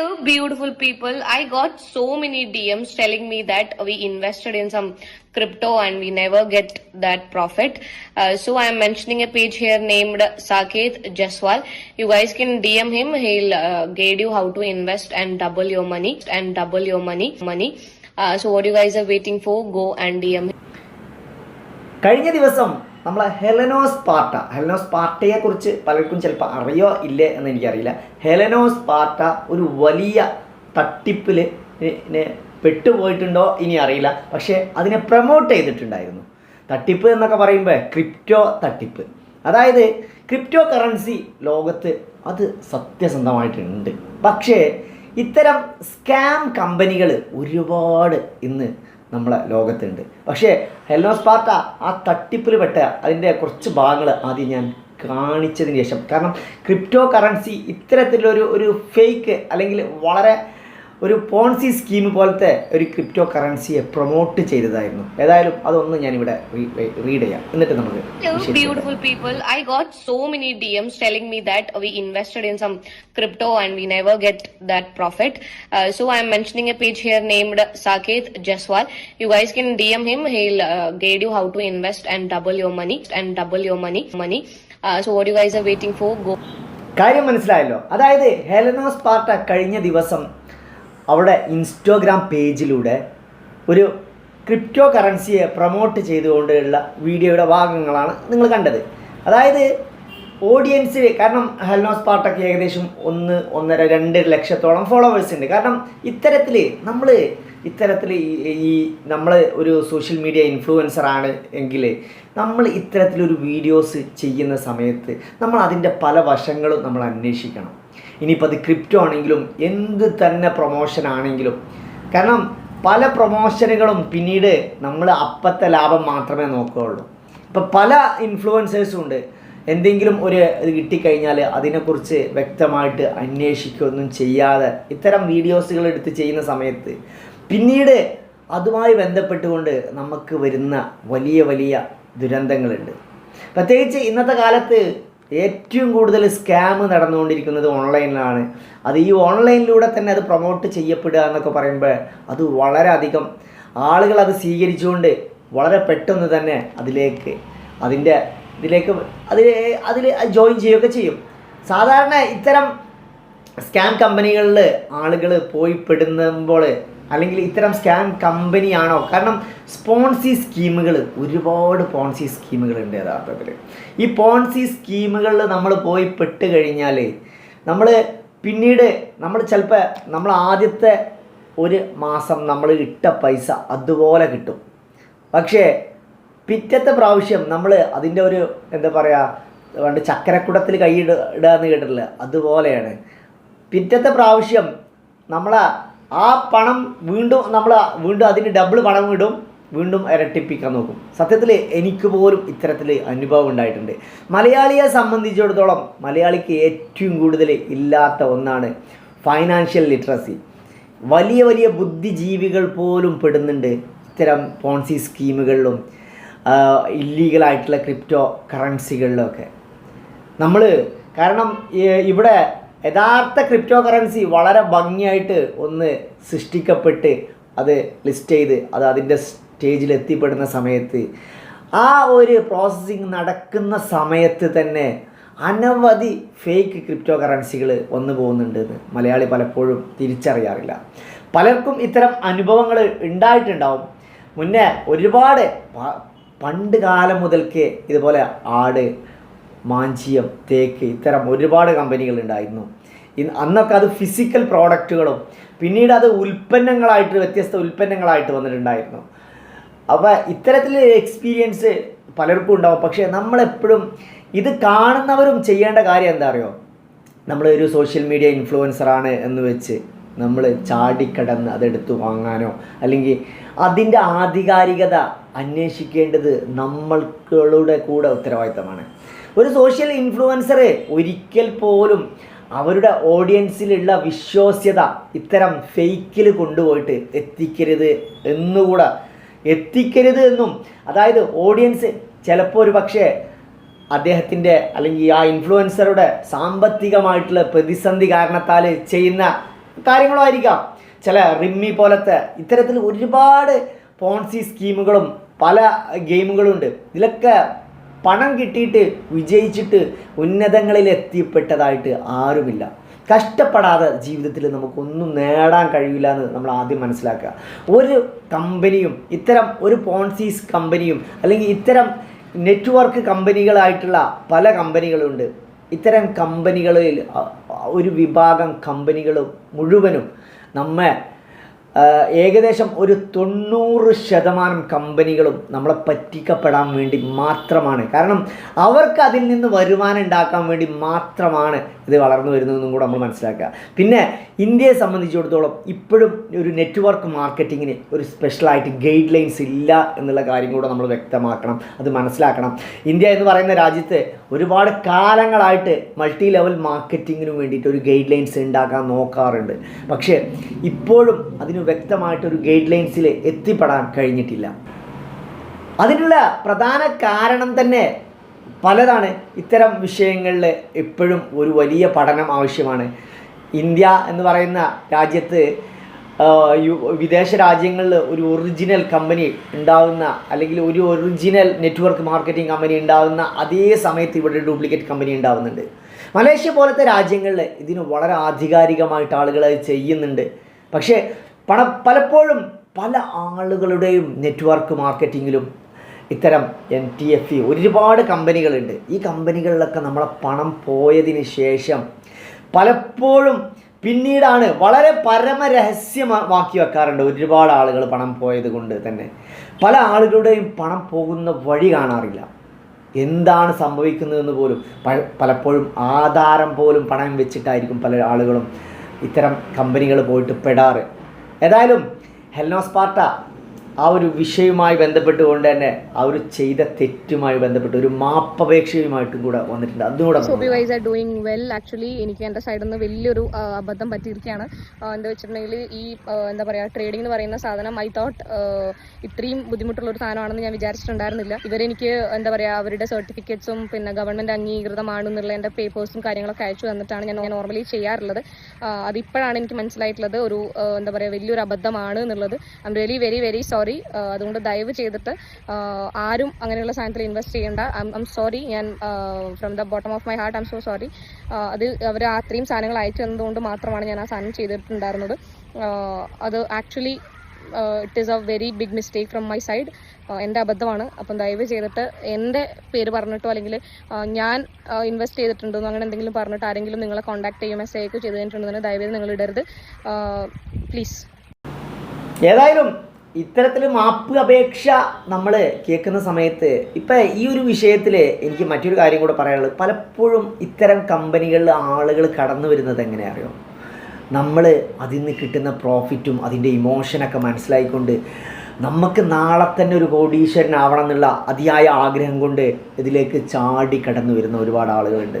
Hello, beautiful people. I got so many DMs telling me that we invested in some crypto and we never get that profit. Uh, so I'm mentioning a page here named Saket Jaswal. You guys can DM him. He'll uh, guide you how to invest and double your money and double your money money. Uh, so what you guys are waiting for? Go and DM him. കഴിഞ്ഞ ദിവസം നമ്മളെ ഹെലനോസ് പാർട്ട. ഹെലനോസ് പാർട്ടയെക്കുറിച്ച് പലർക്കും ചിലപ്പോൾ അറിയോ ഇല്ലേ എന്ന് എനിക്കറിയില്ല. ഹെലനോസ് പാർട്ട ഒരു വലിയ തട്ടിപ്പിൽ പെട്ടുപോയിട്ടുണ്ടോ ഇനി അറിയില്ല. പക്ഷേ അതിനെ പ്രൊമോട്ട് ചെയ്തിട്ടുണ്ടായിരുന്നു. തട്ടിപ്പ് എന്നൊക്കെ പറയുമ്പോൾ ക്രിപ്റ്റോ തട്ടിപ്പ്. അതായത് ക്രിപ്റ്റോ കറൻസി ലോകത്ത് അത് സത്യസന്ധമായിട്ടുണ്ട്. പക്ഷേ ഇത്തരം സ്കാം കമ്പനികൾ ഒരുപാട് ഇന്ന് നമ്മളെ ലോകത്തുണ്ട്. പക്ഷേ ഹെൽനോസ് പാർട്ട ആ തട്ടിപ്പിൽ പെട്ട അതിന്റെ കുറച്ച് ഭാഗങ്ങൾ ആദ്യം ഞാൻ കാണിച്ചതിന് ശേഷം. കാരണം ക്രിപ്റ്റോ കറൻസി ഇത്തരത്തിലൊരു ഒരു ഫേക്ക് അല്ലെങ്കിൽ വളരെ ഒരു പോൺസി സ്കീം പോലത്തെ ഒരു ക്രിപ്റ്റോ കറൻസിയെ പ്രൊമോട്ട് ചെയ്തതായിരുന്നു ഏതായാലും അതൊന്ന് ഞാൻ ഇവിടെ റീഡ് ചെയ്യാം എന്നിട്ട് നമുക്ക് വിശേഷിക്കാം. beautiful people. I got so many DMs telling me that we invested in some crypto and we never get that profit. Uh, so I'm mentioning a page here named Saket Jaswal. You guys can DM him. He'll uh, guide you how to invest and double your money and double your money money. Uh, so what you guys are waiting for? കാര്യം മനസ്സിലായല്ലോ അതായത് ഹെലനോസ് പാർട്ട കഴിഞ്ഞ ദിവസം അവിടെ Instagram പേജിലൂടെ ഒരു crypto കറൻസിയെ promote ചെയ്തുകൊണ്ടുള്ള വീഡിയോയുടെ ഭാഗങ്ങളാണ് നിങ്ങൾ കണ്ടത്. അതായത് ഓഡിയൻസ് കാരണം ഹെൽനോസ് പാട്ടൊക്കെ ഏകദേശം ഒന്ന് ഒന്നര രണ്ട് ലക്ഷത്തോളം ഫോളോവേഴ്സ് ഉണ്ട്. കാരണം ഇത്തരത്തിൽ നമ്മൾ ഇത്തരത്തിൽ ഈ നമ്മൾ ഒരു സോഷ്യൽ മീഡിയ ഇൻഫ്ലുവൻസർ ആണ് എങ്കിൽ നമ്മൾ ഇത്തരത്തിലൊരു വീഡിയോസ് ചെയ്യുന്ന സമയത്ത് നമ്മൾ അതിന്റെ പല വശങ്ങളും നമ്മൾ അന്വേഷിക്കണം. ഇനിയിപ്പോൾ അത് ക്രിപ്റ്റോ ആണെങ്കിലും എന്ത് തന്നെ പ്രൊമോഷൻ ആണെങ്കിലും. കാരണം പല പ്രൊമോഷനുകളും പിന്നീട് നമ്മൾ അപ്പത്തെ ലാഭം മാത്രമേ നോക്കുകയുള്ളൂ. ഇപ്പം പല ഇൻഫ്ലുവൻസേഴ്സും ഉണ്ട്. എന്തെങ്കിലും ഒരു ഇത് കിട്ടിക്കഴിഞ്ഞാൽ അതിനെക്കുറിച്ച് വ്യക്തമായിട്ട് അന്വേഷിക്കുകയൊന്നും ചെയ്യാതെ ഇത്തരം വീഡിയോസുകൾ എടുത്ത് ചെയ്യുന്ന സമയത്ത് പിന്നീട് അതുമായി ബന്ധപ്പെട്ടുകൊണ്ട് നമുക്ക് വരുന്ന വലിയ വലിയ ദുരന്തങ്ങളുണ്ട്. പ്രത്യേകിച്ച് ഇന്നത്തെ കാലത്ത് ഏറ്റവും കൂടുതൽ സ്കാം നടന്നുകൊണ്ടിരിക്കുന്നത് ഓൺലൈനിലാണ് അത് ഈ ഓൺലൈനിലൂടെ തന്നെ അത് പ്രൊമോട്ട് ചെയ്യപ്പെടുക എന്നൊക്കെ പറയുമ്പോൾ അത് വളരെയധികം ആളുകൾ അത് സ്വീകരിച്ചുകൊണ്ട് വളരെ പെട്ടെന്ന് തന്നെ അതിലേക്ക് അതിന്റെ ഇതിലേക്ക് അതിൽ അതിൽ ജോയിൻ ചെയ്യുകയൊക്കെ ചെയ്യും. സാധാരണ ഇത്തരം സ്കാം കമ്പനികളിൽ ആളുകൾ പോയി പെടുമ്പോൾ അല്ലെങ്കിൽ ഇത്തരം സ്കാം കമ്പനിയാണോ കാരണം സ്പോൺസി സ്കീമുകൾ ഒരുപാട് പോൺസി സ്കീമുകളുണ്ട് യഥാർത്ഥത്തിൽ. ഈ പോൺസി സ്കീമുകളിൽ നമ്മൾ പോയി പെട്ട് കഴിഞ്ഞാൽ നമ്മൾ പിന്നീട് നമ്മൾ ചിലപ്പോൾ നമ്മൾ ആദ്യത്തെ ഒരു മാസം നമ്മൾ ഇട്ട പൈസ അതുപോലെ കിട്ടും. പക്ഷേ പിറ്റത്തെ പ്രാവശ്യം നമ്മൾ അതിന്റെ ഒരു എന്താ പറയുക പണ്ട് ചക്കരക്കുടത്തിൽ കൈ ഇടുക എന്ന് കേട്ടിട്ടില്ല? അതുപോലെയാണ്. പിറ്റത്തെ പ്രാവശ്യം നമ്മൾ ആ പണം വീണ്ടും നമ്മൾ വീണ്ടും അതിന് ഡബിൾ പണം ഇടും വീണ്ടും ഇരട്ടിപ്പിക്കാൻ നോക്കും. സത്യത്തിൽ എനിക്ക് പോലും ഇത്തരത്തിൽ അനുഭവം ഉണ്ടായിട്ടുണ്ട്. മലയാളിയെ സംബന്ധിച്ചിടത്തോളം മലയാളിക്ക് ഏറ്റവും കൂടുതൽ ഇല്ലാത്ത ഒന്നാണ് ഫൈനാൻഷ്യൽ ലിറ്ററസി വലിയ വലിയ ബുദ്ധിജീവികൾ പോലും പെടുന്നുണ്ട് ഇത്തരം പോൺസി സ്കീമുകളിലും ഇല്ലീഗലായിട്ടുള്ള ക്രിപ്റ്റോ കറൻസികളിലൊക്കെ നമ്മൾ കാരണം ഇവിടെ യഥാർത്ഥ ക്രിപ്റ്റോ കറൻസി വളരെ ഭംഗിയായിട്ട് ഒന്ന് സൃഷ്ടിക്കപ്പെട്ട് അത് ലിസ്റ്റ് ചെയ്ത് അത് അതിന്റെ സ്റ്റേജിൽ എത്തിപ്പെടുന്ന സമയത്ത്. ആ ഒരു പ്രോസസ്സിങ് നടക്കുന്ന സമയത്ത് തന്നെ അനവധി ഫേക്ക് ക്രിപ്റ്റോ കറൻസികൾ വന്നു പോകുന്നുണ്ടെന്ന് മലയാളി പലപ്പോഴും തിരിച്ചറിയാറില്ല. പലർക്കും ഇത്തരം അനുഭവങ്ങൾ ഉണ്ടായിട്ടുണ്ടാവും. മുന്നേ ഒരുപാട് പണ്ട് കാലം മുതൽക്കേ ഇതുപോലെ ആട് മാഞ്ചിയം തേക്ക് ഇത്തരം ഒരുപാട് കമ്പനികൾ ഉണ്ടായിരുന്നു. അന്നൊക്കെ അത് ഫിസിക്കൽ പ്രോഡക്റ്റുകളും പിന്നീട് അത് ഉൽപ്പന്നങ്ങളായിട്ട് വ്യത്യസ്ത ഉൽപ്പന്നങ്ങളായിട്ട് വന്നിട്ടുണ്ടായിരുന്നു. അപ്പോൾ ഇത്തരത്തിൽ എക്സ്പീരിയൻസ് പലർക്കും ഉണ്ടാവും. പക്ഷേ നമ്മളെപ്പോഴും ഇത് കാണുന്നവരും ചെയ്യേണ്ട കാര്യം എന്താ അറിയോ? നമ്മളൊരു സോഷ്യൽ മീഡിയ ഇൻഫ്ലുവൻസറാണ് എന്ന് വെച്ച് നമ്മൾ ചാടിക്കടന്ന് അതെടുത്ത് വാങ്ങാനോ അല്ലെങ്കിൽ അതിന്റെ ആധികാരികത അന്വേഷിക്കേണ്ടത് നമ്മൾക്കുടെ കൂടെ ഉത്തരവാദിത്തമാണ്. ഒരു സോഷ്യൽ ഇൻഫ്ലുവൻസർ ഒരിക്കൽ പോലും അവരുടെ ഓഡിയൻസിലുള്ള വിശ്വാസ്യത ഇത്തരം ഫേക്കിൽ കൊണ്ടുപോയിട്ട് എത്തിക്കരുത് എന്നുകൂടെ. എത്തിക്കരുത് എന്നും. അതായത് ഓഡിയൻസ് ചിലപ്പോൾ ഒരു പക്ഷേ അദ്ദേഹത്തിന്റെ അല്ലെങ്കിൽ ആ ഇൻഫ്ലുവൻസറുടെ സാമ്പത്തികമായിട്ടുള്ള പ്രതിസന്ധി കാരണത്താൽ ചെയ്യുന്ന കാര്യങ്ങളായിരിക്കാം. ചില റിമ്മി പോലത്തെ ഇത്തരത്തിൽ ഒരുപാട് പോൺസി സ്കീമുകളും പല ഗെയിമുകളുണ്ട്. ഇതിലൊക്കെ പണം കിട്ടിയിട്ട് വിജയിച്ചിട്ട് ഉന്നതങ്ങളിൽ എത്തിപ്പെട്ടതായിട്ട് ആരുമില്ല. കഷ്ടപ്പെടാതെ ജീവിതത്തിൽ നമുക്കൊന്നും നേടാൻ കഴിയില്ല എന്ന് നമ്മൾ ആദ്യം മനസ്സിലാക്കുക. ഒരു കമ്പനിയും ഇത്തരം ഒരു പോൺസീസ് കമ്പനിയും അല്ലെങ്കിൽ ഇത്തരം നെറ്റ്വർക്ക് കമ്പനികളായിട്ടുള്ള പല കമ്പനികളുണ്ട്. ഇത്തരം കമ്പനികളിൽ ഒരു വിഭാഗം കമ്പനികൾ മുഴുവനും നമ്മെ ഏകദേശം ഒരു തൊണ്ണൂറ് ശതമാനം കമ്പനികളും നമ്മളെ പറ്റിക്കപ്പെടാൻ വേണ്ടി മാത്രമാണ്. കാരണം അവർക്ക് അതിൽ നിന്ന് വരുമാനം ഉണ്ടാക്കാൻ വേണ്ടി മാത്രമാണ് ഇത് വളർന്നു വരുന്നതെന്നും കൂടെ നമ്മൾ മനസ്സിലാക്കുക. പിന്നെ ഇന്ത്യയെ സംബന്ധിച്ചിടത്തോളം ഇപ്പോഴും ഒരു നെറ്റ്വർക്ക് മാർക്കറ്റിങ്ങിന് ഒരു സ്പെഷ്യലായിട്ട് ഗൈഡ് ലൈൻസ് ഇല്ല എന്നുള്ള കാര്യം കൂടെ നമ്മൾ വ്യക്തമാക്കണം. അത് മനസ്സിലാക്കണം. ഇന്ത്യ എന്ന് പറയുന്ന രാജ്യത്ത് ഒരുപാട് കാലങ്ങളായിട്ട് മൾട്ടി ലെവൽ മാർക്കറ്റിങ്ങിന് വേണ്ടിയിട്ട് ഒരു ഗൈഡ് ലൈൻസ് ഉണ്ടാക്കാൻ നോക്കാറുണ്ട്. പക്ഷേ ഇപ്പോഴും അതിന് വ്യക്തമായിട്ടൊരു ഗൈഡ് ലൈൻസിൽ എത്തിപ്പെടാൻ കഴിഞ്ഞിട്ടില്ല. അതിനുള്ള പ്രധാന കാരണം തന്നെ പലതാണ്. ഇത്തരം വിഷയങ്ങളിൽ എപ്പോഴും ഒരു വലിയ പഠനം ആവശ്യമാണ്. ഇന്ത്യ എന്ന് പറയുന്ന രാജ്യത്ത് വിദേശ രാജ്യങ്ങളിൽ ഒരു ഒറിജിനൽ കമ്പനി ഉണ്ടാകുന്ന അല്ലെങ്കിൽ ഒരു ഒറിജിനൽ നെറ്റ്വർക്ക് മാർക്കറ്റിംഗ് കമ്പനി ഉണ്ടാകുന്ന അതേ സമയത്ത് ഇവിടെ ഡ്യൂപ്ലിക്കേറ്റ് കമ്പനി ഉണ്ടാകുന്നുണ്ട് മലേഷ്യ പോലത്തെ രാജ്യങ്ങളിൽ ഇതിന് വളരെ ആധികാരികമായിട്ട് ആളുകൾ അത് ചെയ്യുന്നുണ്ട്. പക്ഷേ പണ പലപ്പോഴും പല ആളുകളുടെയും നെറ്റ്വർക്ക് മാർക്കറ്റിങ്ങിലും ഇത്തരം എൻ ടി എഫ് ഇ ഒരുപാട് കമ്പനികളുണ്ട് ഈ കമ്പനികളിലൊക്കെ നമ്മളെ പണം പോയതിന് ശേഷം പലപ്പോഴും പിന്നീടാണ് വളരെ പരമരഹസ്യമാക്കി വെക്കാറുണ്ട്. ഒരുപാട് ആളുകൾ പണം പോയത് കൊണ്ട് തന്നെ. പല ആളുകളുടെയും പണം പോകുന്ന വഴി കാണാറില്ല. എന്താണ് സംഭവിക്കുന്നതെന്ന് പോലും പലപ്പോഴും ആധാരം പോലും പണം വെച്ചിട്ടായിരിക്കും പല ആളുകളും ഇത്തരം കമ്പനികൾ പോയിട്ട് പെടാറ്. ഏതായാലും ഹെൽനോസ്പാർട്ട ആ ഒരു വിഷയവുമായി ബന്ധപ്പെട്ടുകൊണ്ട് തന്നെ ആ ഒരു ചെയ്ത തെറ്റുമായി ബന്ധപ്പെട്ട് ഒരു മാപ്പപേക്ഷയുമായിട്ടും കൂടെ വന്നിട്ടുണ്ട്. അതും കൂടെ ആർ ഡൂയിങ് വെൽ ആക്ച്വലി എനിക്ക് എന്റെ സൈഡിൽ നിന്ന് വലിയൊരു അബദ്ധം പറ്റിയിരിക്കുകയാണ്. എന്താ വെച്ചിട്ടുണ്ടെങ്കിൽ ഈ എന്താ പറയുക ട്രേഡിംഗ് എന്ന് പറയുന്ന സാധനം ഐ തോട്ട് ഇത്രയും ബുദ്ധിമുട്ടുള്ള ഒരു സാധനമാണെന്ന് ഞാൻ വിചാരിച്ചിട്ടുണ്ടായിരുന്നില്ല. ഇവരെനിക്ക് എന്താ പറയുക അവരുടെ സർട്ടിഫിക്കറ്റ്സും പിന്നെ ഗവൺമെന്റ് അംഗീകൃതമാണെന്നുള്ള എന്റെ പേപ്പേഴ്സും കാര്യങ്ങളൊക്കെ അയച്ചു തന്നിട്ടാണ് ഞാൻ നോർമലി ചെയ്യാറുള്ളത്. അതിപ്പോഴാണ് എനിക്ക് മനസ്സിലായിട്ടുള്ളത് ഒരു എന്താ പറയുക വലിയൊരു അബദ്ധമാണ് എന്നുള്ളത്. I'm really very very sorry അതുകൊണ്ട് ദയവ് ചെയ്തിട്ട് ആരും അങ്ങനെയുള്ള സാധനത്തിൽ ഇൻവെസ്റ്റ് ചെയ്യേണ്ട. ഐ എം സോറി ഞാൻ from the bottom of my heart I'm so sorry അത് അവർ അത്രയും സാധനങ്ങൾ അയച്ചു തന്നതുകൊണ്ട് മാത്രമാണ് ഞാൻ ആ സാധനം ചെയ്തിട്ടുണ്ടായിരുന്നത്. അത് actually it is a very big mistake from my side എന്റെ അബദ്ധമാണ്. അപ്പം ദയവ് ചെയ്തിട്ട് എന്റെ പേര് പറഞ്ഞിട്ടോ അല്ലെങ്കിൽ ഞാൻ ഇൻവെസ്റ്റ് ചെയ്തിട്ടുണ്ടെന്നോ അങ്ങനെ എന്തെങ്കിലും പറഞ്ഞിട്ട് ആരെങ്കിലും നിങ്ങളെ കോൺടാക്ട് ചെയ്യും മെസ്സേജ് ചെയ്ത് കഴിഞ്ഞിട്ടുണ്ടെന്ന് ദയവ് നിങ്ങൾ ഇടരുത്. പ്ലീസ് ഏതായാലും ഇത്തരത്തിൽ മാപ്പ് അപേക്ഷ നമ്മൾ കേൾക്കുന്ന സമയത്ത് ഇപ്പം ഈ ഒരു വിഷയത്തിൽ എനിക്ക് മറ്റൊരു കാര്യം കൂടെ പറയാനുള്ളത്. പലപ്പോഴും ഇത്തരം കമ്പനികളിൽ ആളുകൾ കടന്നു വരുന്നത് എങ്ങനെയാ അറിയോ? നമ്മൾ അതിൽ നിന്ന് കിട്ടുന്ന പ്രോഫിറ്റും അതിന്റെ ഇമോഷനൊക്കെ മനസ്സിലായിക്കൊണ്ട് നമുക്ക് നാളെ തന്നെ ഒരു കോടീശ്വരനാവണം എന്നുള്ള അതിയായ ആഗ്രഹം കൊണ്ട് ഇതിലേക്ക് ചാടി കടന്നു വരുന്ന ഒരുപാട് ആളുകളുണ്ട്.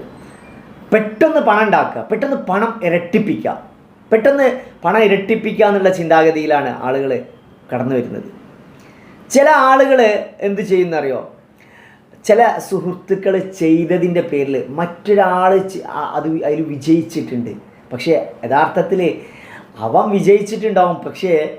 പെട്ടെന്ന് പണം ഉണ്ടാക്കുക പെട്ടെന്ന് പണം ഇരട്ടിപ്പിക്കുക. പെട്ടെന്ന് പണം ഇരട്ടിപ്പിക്കുക എന്നുള്ള ചിന്താഗതിയിലാണ് ആളുകൾ കടന്നു വരുന്നത്. ചില ആളുകൾ എന്ത് ചെയ്യുന്നറിയോ? ചില സുഹൃത്തുക്കൾ ചെയ്തതിന്റെ പേരിൽ മറ്റൊരാൾ അത് അതിൽ വിജയിച്ചിട്ടുണ്ട്. പക്ഷേ യഥാർത്ഥത്തിൽ അവൻ വിജയിച്ചിട്ടുണ്ടാവും. പക്ഷേ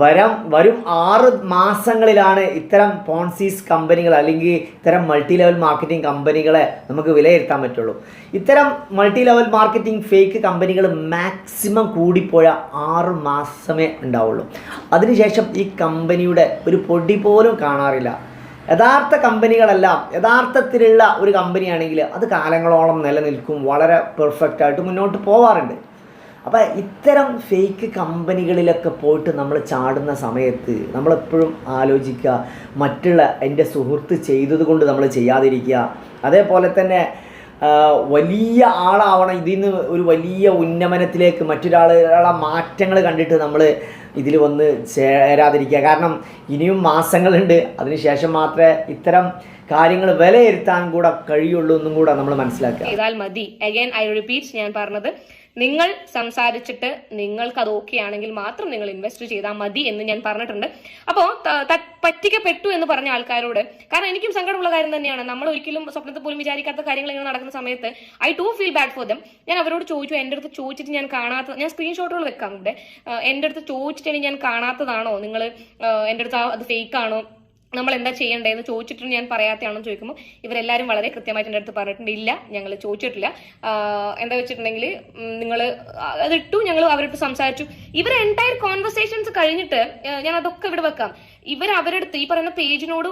വരം വരും ആറ് മാസങ്ങളിലാണ് ഇത്തരം പോൺസീസ് കമ്പനികൾ അല്ലെങ്കിൽ ഇത്തരം മൾട്ടി ലെവൽ മാർക്കറ്റിംഗ് കമ്പനികളെ നമുക്ക് വിലയിരുത്താൻ പറ്റുള്ളൂ. ഇത്തരം മൾട്ടി ലെവൽ മാർക്കറ്റിംഗ് ഫേക്ക് കമ്പനികൾ മാക്സിമം കൂടിപ്പോയ ആറ് മാസമേ ഉണ്ടാവുള്ളൂ. അതിനുശേഷം ഈ കമ്പനിയുടെ ഒരു പൊടി പോലും കാണാറില്ല. യഥാർത്ഥ കമ്പനികളെല്ലാം യഥാർത്ഥത്തിലുള്ള ഒരു കമ്പനിയാണെങ്കിൽ അത് കാലങ്ങളോളം നിലനിൽക്കും വളരെ പെർഫെക്റ്റായിട്ട് മുന്നോട്ട് പോവാറുണ്ട്. അപ്പോൾ ഇത്തരം ഫേക്ക് കമ്പനികളിലൊക്കെ പോയിട്ട് നമ്മൾ ചാടുന്ന സമയത്ത് നമ്മളെപ്പോഴും ആലോചിക്കുക മറ്റുള്ള എന്റെ സുഹൃത്ത് ചെയ്തത് കൊണ്ട് നമ്മൾ ചെയ്യാതിരിക്കുക. അതേപോലെ തന്നെ വലിയ ആളാവണം. ഇതിൽ നിന്ന് ഒരു വലിയ ഉന്നമനത്തിലേക്ക് മറ്റൊരാളുടെ മാറ്റങ്ങൾ കണ്ടിട്ട് നമ്മൾ ഇതിൽ വന്ന് ചേരാതിരിക്കുക. കാരണം ഇനിയും മാസങ്ങളുണ്ട്. അതിനുശേഷം മാത്രമേ ഇത്തരം കാര്യങ്ങൾ വിലയിരുത്താൻ കൂടെ കഴിയുള്ളൂ എന്നും കൂടെ നമ്മൾ മനസ്സിലാക്കുക. ചെയ്താൽ മതി. അഗൈൻ ഐ റിപ്പീറ്റ് ഞാൻ പറഞ്ഞത്. നിങ്ങൾ സംസാരിച്ചിട്ട് നിങ്ങൾക്ക് അത് ഓക്കെ ആണെങ്കിൽ മാത്രം നിങ്ങൾ ഇൻവെസ്റ്റ് ചെയ്താൽ മതി എന്ന് ഞാൻ പറഞ്ഞിട്ടുണ്ട്. അപ്പോൾ പറ്റിക്കപ്പെട്ടു എന്ന് പറഞ്ഞ ആൾക്കാരോട് കാരണം എനിക്കും സങ്കടമുള്ള കാര്യം തന്നെയാണ്. നമ്മൾ ഒരിക്കലും സ്വപ്നത്തിൽ പോലും വിചാരിക്കാത്ത കാര്യങ്ങൾ ഇങ്ങനെ നടക്കുന്ന സമയത്ത് I too feel bad for them ഞാൻ അവരോട് ചോദിച്ചു എന്റെ അടുത്ത് ചോദിച്ചിട്ട് ഞാൻ കാണാത്ത ഞാൻ സ്ക്രീൻഷോട്ടുകൾ വെക്കാം ഇവിടെ എന്റെ അടുത്ത് ചോദിച്ചിട്ട് ഞാൻ കാണാത്തതാണോ? നിങ്ങൾ എന്റെ അടുത്ത് അത് ഫേക്ക് ആണോ? നമ്മൾ എന്താ ചെയ്യേണ്ടതെന്ന് ചോദിച്ചിട്ട് ഞാൻ പറയാത്തയാണെന്ന് ചോദിക്കുമ്പോൾ ഇവരെല്ലാവരും വളരെ കൃത്യമായിട്ട് എന്റെ അടുത്ത് പറഞ്ഞിട്ടുണ്ട് ഇല്ല ഞങ്ങൾ ചോദിച്ചിട്ടില്ല. എന്താ വെച്ചിട്ടുണ്ടെങ്കിൽ നിങ്ങൾ അതിട്ടു ഞങ്ങൾ അവരടുത്ത് സംസാരിച്ചു. ഇവർ എന്റയർ കോൺവെർസേഷൻസ് കഴിഞ്ഞിട്ട് ഞാൻ അതൊക്കെ ഇവിടെ വെക്കാം. ഇവർ അവരടുത്ത് ഈ പറയുന്ന പേജിനോട്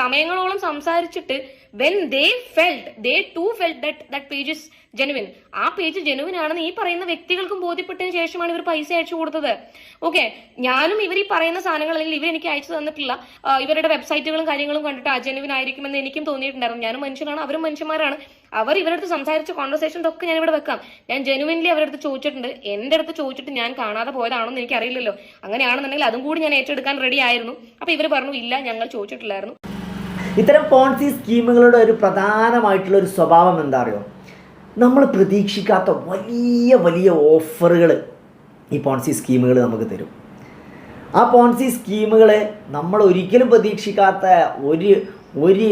സമയങ്ങളോളം സംസാരിച്ചിട്ട് when they felt they too felt that that page is genuine ആ പേജ് ജെനുവിൻ ആണെന്ന് ഈ പറയുന്ന വ്യക്തികൾക്കും ബോധ്യപ്പെട്ടതിന് ശേഷമാണ് ഇവർ പൈസ അയച്ചു കൊടുത്തത്. ഓക്കെ ഞാനും ഇവർ ഈ പറയുന്ന സാധനങ്ങൾ അല്ലെങ്കിൽ ഇവർ എനിക്ക് അയച്ചു തന്നിട്ടില്ല. ആ, ഇവരുടെ വെബ്സൈറ്റുകളും കാര്യങ്ങളും കണ്ടിട്ട് അജനുവിൻ ആയിരിക്കുമെന്ന് എനിക്കും തോന്നിയിട്ടുണ്ടായിരുന്നു. ഞാനും മനുഷ്യനാണ് അവരും മനുഷ്യന്മാരാണ്. അവർ ഇവരടുത്ത് സംസാരിച്ച കോൺവെർസേഷൻസ് ഒക്കെ ഞാൻ ഇവിടെ വെക്കാം. ഞാൻ ജെനുവിൻലി അവരുടെ അടുത്ത് ചോദിച്ചിട്ടുണ്ട്. എന്റെ അടുത്ത് ചോദിച്ചിട്ട് ഞാൻ കാണാതെ പോയതാണെന്ന് എനിക്ക് അറിയില്ലല്ലോ അങ്ങനെയാണെന്നുണ്ടെങ്കിൽ അതും കൂടി ഞാൻ ഏറ്റെടുക്കാൻ റെഡി ആയിരുന്നു. അപ്പൊ ഇവർ പറഞ്ഞു ഇല്ല ഞങ്ങൾ ചോദിച്ചിട്ടില്ലായിരുന്നു. ഇത്തരം പോൺസി സ്കീമുകളുടെ ഒരു പ്രധാനമായിട്ടുള്ള ഒരു സ്വഭാവം എന്താ അറിയോ നമ്മൾ പ്രതീക്ഷിക്കാത്ത വലിയ വലിയ ഓഫറുകൾ ഈ പോൺസി സ്കീമുകൾ നമുക്ക് തരും. ആ പോൺസി സ്കീമുകൾ നമ്മൾ ഒരിക്കലും പ്രതീക്ഷിക്കാത്ത ഒരു ഒരു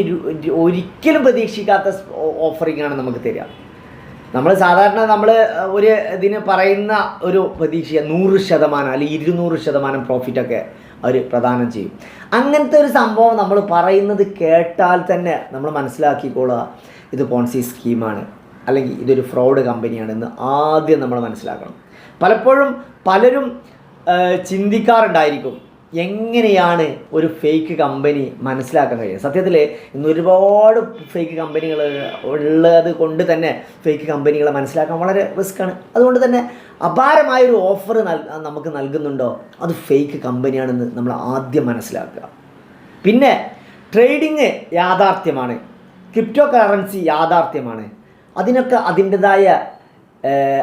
ഒരിക്കലും പ്രതീക്ഷിക്കാത്ത ഓഫറിങ്ങാണ് നമുക്ക് തരിക. നമ്മൾ സാധാരണ നമ്മൾ ഒരു ഇതിന് പറയുന്ന ഒരു പ്രതീക്ഷ നൂറ് ശതമാനം അല്ലെങ്കിൽ ഇരുന്നൂറ് ശതമാനം പ്രോഫിറ്റൊക്കെ അവർ പ്രദാനം ചെയ്യും. അങ്ങനത്തെ ഒരു സംഭവം നമ്മൾ പറയുന്നത് കേട്ടാൽ തന്നെ നമ്മൾ മനസ്സിലാക്കിക്കോളുക ഇത് പോൺസി സ്കീമാണ് അല്ലെങ്കിൽ ഇതൊരു ഫ്രോഡ് കമ്പനിയാണെന്ന് ആദ്യം നമ്മൾ മനസ്സിലാക്കണം. പലപ്പോഴും പലരും ചിന്തിക്കാറുണ്ടായിരിക്കും. എങ്ങനെയാണ് ഒരു ഫേക്ക് കമ്പനി മനസ്സിലാക്കാൻ കഴിയുക സത്യത്തിൽ ഇന്ന് ഒരുപാട് ഫേക്ക് കമ്പനികൾ ഉള്ളത് കൊണ്ട് തന്നെ ഫേക്ക് കമ്പനികളെ മനസ്സിലാക്കാൻ വളരെ റിസ്ക്കാണ് അതുകൊണ്ട് തന്നെ അപാരമായൊരു ഓഫർ നമുക്ക് നൽകുന്നുണ്ടോ? അത് ഫേക്ക് കമ്പനിയാണെന്ന് നമ്മൾ ആദ്യം മനസ്സിലാക്കുക. പിന്നെ ട്രേഡിങ് യാഥാർത്ഥ്യമാണ്. ക്രിപ്റ്റോ കറൻസി യാഥാർത്ഥ്യമാണ്. അതിനൊക്കെ അതിന്റെതായ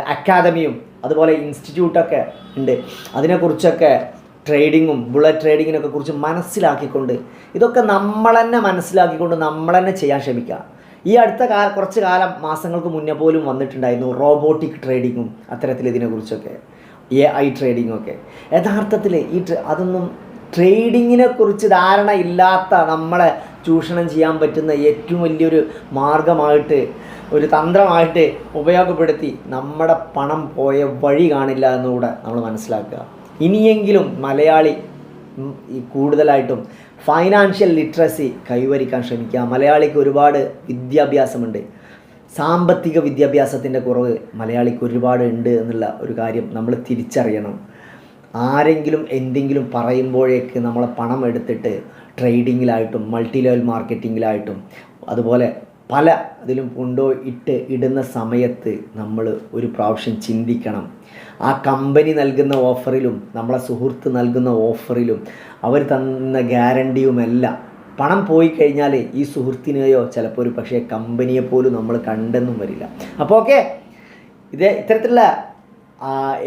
അക്കാദമിയും അതുപോലെ ഇൻസ്റ്റിറ്റ്യൂട്ടൊക്കെ ഉണ്ട്. അതിനെക്കുറിച്ചൊക്കെ ട്രേഡിങ്ങും ബുള്ളറ്റ് ട്രേഡിങ്ങിനൊക്കെ കുറിച്ച് മനസ്സിലാക്കിക്കൊണ്ട് ഇതൊക്കെ നമ്മൾ തന്നെ മനസ്സിലാക്കിക്കൊണ്ട് നമ്മൾ തന്നെ ചെയ്യാൻ ശ്രമിക്കുക. ഈ അടുത്ത കാല കുറച്ച് കാലം മാസങ്ങൾക്ക് മുന്നേ പോലും വന്നിട്ടുണ്ടായിരുന്നു റോബോട്ടിക് ട്രേഡിങ്ങും അത്തരത്തിൽ ഇതിനെക്കുറിച്ചൊക്കെ എ ഐ ട്രേഡിങ്ങും ഒക്കെ. യഥാർത്ഥത്തിൽ ഈ അതൊന്നും ട്രേഡിങ്ങിനെ കുറിച്ച് ധാരണ ഇല്ലാത്ത നമ്മളെ ചൂഷണം ചെയ്യാൻ പറ്റുന്ന ഏറ്റവും വലിയൊരു മാർഗമായിട്ട് ഒരു തന്ത്രമായിട്ട് ഉപയോഗപ്പെടുത്തി നമ്മുടെ പണം പോയ വഴി കാണില്ല എന്നുകൂടെ നമ്മൾ മനസ്സിലാക്കുക. ഇനിയെങ്കിലും മലയാളി കൂടുതലായിട്ടും ഫൈനാൻഷ്യൽ ലിറ്ററസി കൈവരിക്കാൻ ശ്രമിക്കുക. മലയാളിക്ക് ഒരുപാട് വിദ്യാഭ്യാസമുണ്ട്. സാമ്പത്തിക വിദ്യാഭ്യാസത്തിന്റെ കുറവ് മലയാളിക്ക് ഒരുപാട് ഉണ്ട് എന്നുള്ള ഒരു കാര്യം നമ്മൾ തിരിച്ചറിയണം. ആരെങ്കിലും എന്തെങ്കിലും പറയുമ്പോഴേക്ക് നമ്മളെ പണം എടുത്തിട്ട് ട്രേഡിങ്ങിലായിട്ടും മൾട്ടി ലെവൽ മാർക്കറ്റിങ്ങിലായിട്ടും അതുപോലെ പല ഇതിലും കൊണ്ടോ ഇട്ട് ഇടുന്ന സമയത്ത് നമ്മൾ ഒരു പ്രാവശ്യം ചിന്തിക്കണം. ആ കമ്പനി നൽകുന്ന ഓഫറിലും നമ്മളെ സുഹൃത്ത് നൽകുന്ന ഓഫറിലും അവർ തന്ന ഗ്യാരണ്ടിയുമെല്ലാം പണം പോയി കഴിഞ്ഞാൽ ഈ സുഹൃത്തിനെയോ ചിലപ്പോൾ ഒരു പക്ഷേ കമ്പനിയെ പോലും നമ്മൾ കണ്ടെന്നും വരില്ല. അപ്പോൾ ഓക്കെ ഇത് ഇത്തരത്തിലുള്ള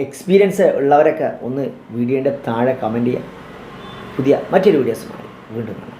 എക്സ്പീരിയൻസ് ഉള്ളവരൊക്കെ ഒന്ന് വീഡിയോന്റെ താഴെ കമന്റ് ചെയ്യുക പുതിയ മറ്റൊരു വീഡിയോസുമായി വീണ്ടും കാണാം.